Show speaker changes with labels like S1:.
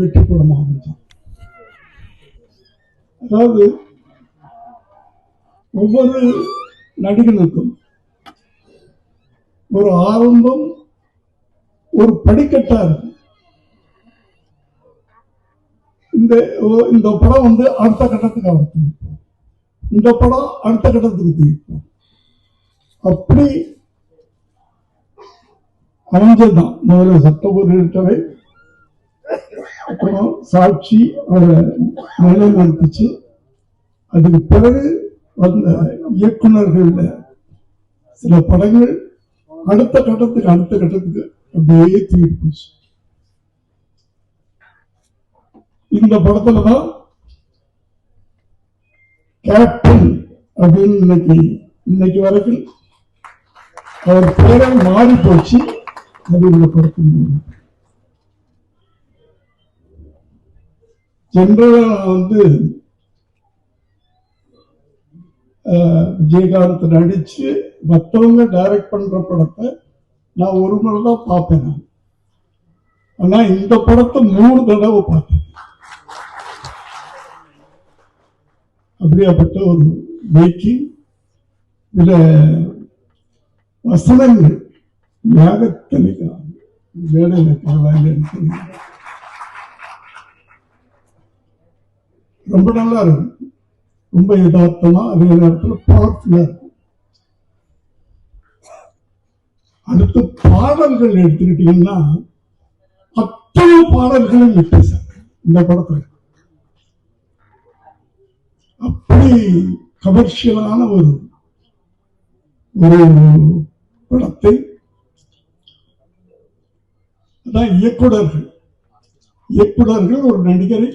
S1: வெற்றி படமாக அமைஞ்சது அதாவது ஒவ்வொரு நடிகனுக்கும் ஒரு ஆரம்பம் ஒரு படிக்கட்டா இருக்கும். இந்த இந்த படம் வந்து அடுத்த கட்டத்துக்கு அவர் தூக்கிப்போம் இந்த படம் அடுத்த கட்டத்துக்கு தூக்கிப்போம் அப்படி அமைஞ்சதுதான். முதல்ல சட்டபூர்வரை அப்புறம் சாட்சி நிலைநிறுத்துச்சு அதுக்கு பிறகு வந்த இயக்குநர்கள் சில படங்கள் அடுத்த கட்டத்துக்கு அடுத்த கட்டத்துக்கு அப்படியே தூக்கிட்டு போச்சு. இந்த படத்துல தான் கேப்டன் அப்படின்னு இன்னைக்கு இன்னைக்கு வரைக்கும் அவர் பேரை மாறி போச்சு அது இந்த படத்தின் ஜென்ரலாக நான் வந்து விஜயகாந்த் நடிச்சு மற்றவங்க டைரக்ட் பண்ற படத்தை நான் ஒரு முறை தான் பார்ப்பேன் நான். ஆனா இந்த படத்தை மூணு தடவை பார்த்தேன். அப்படியாப்பட்ட ஒரு மேக்கிங் இதுல வசனங்கள் யாகத்தலிகா வேலையில தெரியும் ரொம்ப நல்லா இருக்கும். ரொம்ப யதார்த்தமா அதே நேரத்தில் பவர்ஃபுல்லா இருக்கும். அடுத்து பாடல்கள் எடுத்துக்கிட்டீங்கன்னா அத்தனை பாடல்களும் விட்டு சார் இந்த படத்துல. அப்படி கமர்ஷியலான ஒரு ஒரு படத்தை அதான் இயக்குனர்கள் இயக்குனர்கள் ஒரு நடிகரை